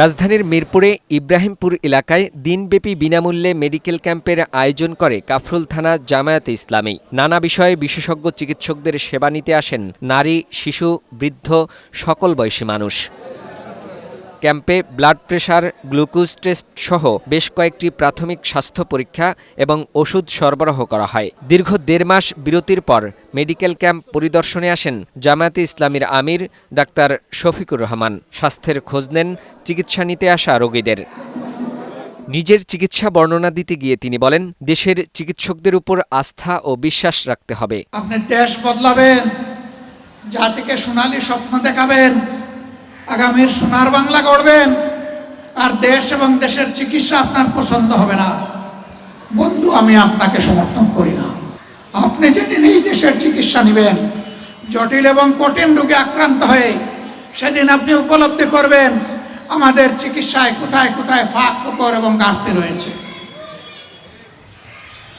রাজধানীর মিরপুরে ইব্রাহিমপুর এলাকায় দিনব্যাপী বিনামূল্যে মেডিকেল ক্যাম্পের আয়োজন করে কাফরুল থানা জামায়াতে ইসলামী। নানা বিষয়ে বিশেষজ্ঞ চিকিৎসকদের সেবা নিতে আসেন নারী, শিশু, বৃদ্ধ, সকল বয়সী মানুষ। ক্যাম্পে ব্লাড প্রেশার গ্লুকোজ টেস্ট সহ বেশ কয়েকটি প্রাথমিক স্বাস্থ্য পরীক্ষা এবং ওষুধ সরবরাহ করা হয়। দীর্ঘ দেড় মাস বিরতির পর মেডিকেল ক্যাম্প পরিদর্শনে আসেন জামায়াতে ইসলামীর আমির ডাক্তার শফিকুর রহমান। স্বাস্থ্যের খোঁজ নেন, চিকিৎসা নিতে আসা রোগীদের। নিজের চিকিৎসা বর্ণনা দিতে গিয়ে তিনি বলেন, দেশের চিকিৎসকদের উপর আস্থা ও বিশ্বাস রাখতে হবে। আপনি দেশ বদলাবেন, জাতিকে সোনালী স্বপ্ন দেখাবেন আগামীর সোনার বাংলা গড়বেন। আর দেশ এবং দেশের চিকিৎসা আপনার পছন্দ হবে না। বন্ধু, আমি আপনাকে সমর্থন করি না। আপনি যেদিন এই দেশের চিকিৎসা নেবেন, জটিল এবং কঠিন রোগে আক্রান্ত হয়ে সেদিন আপনি উপলব্ধি করবেন, আমাদের চিকিৎসায় কোথায় কোথায় ফাঁক ফোকর এবং ঘাটতি রয়েছে।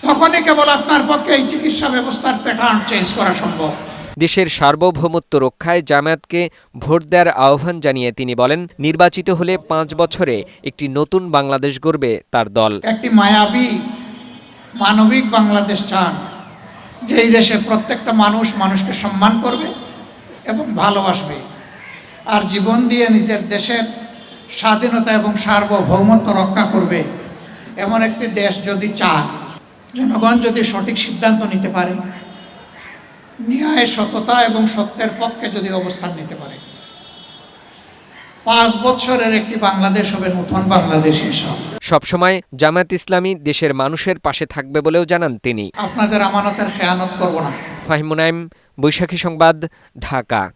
তখনই কেবল আপনার পক্ষে এই চিকিৎসা ব্যবস্থার প্যাটার্ন চেঞ্জ করা সম্ভব। দেশের সার্বভৌমত্ব রক্ষায় জামায়াতকে ভোট দেওয়ার আহ্বান জানিয়ে তিনি বলেন, নির্বাচিত হলে পাঁচ বছরে একটি নতুন বাংলাদেশ গড়বে তার দল। একটি মায়াবী মানবিক বাংলাদেশ চান, যেই দেশে প্রত্যেকটা মানুষ মানুষকে সম্মান করবে এবং ভালোবাসবে। আর জীবন দিয়ে নিজের দেশের স্বাধীনতা এবং সার্বভৌমত্ব রক্ষা করবে, এমন একটি দেশ যদি চান জনগণ যদি সঠিক সিদ্ধান্ত নিতে পারে ন্যায় সততা এবং সত্যের পক্ষে যদি অবস্থান নিতে পারে। পাঁচ বছরের একটি বাংলাদেশ হবে নতুন বাংলাদেশ হিসাব। সবসময় জামায়াত ইসলামী দেশের মানুষের পাশে থাকবে বলেও জানান তিনি। আপনাদের আমানতের খেয়ানত করব না। ফাহিমুনাইম বৈশাখী সংবাদ ঢাকা।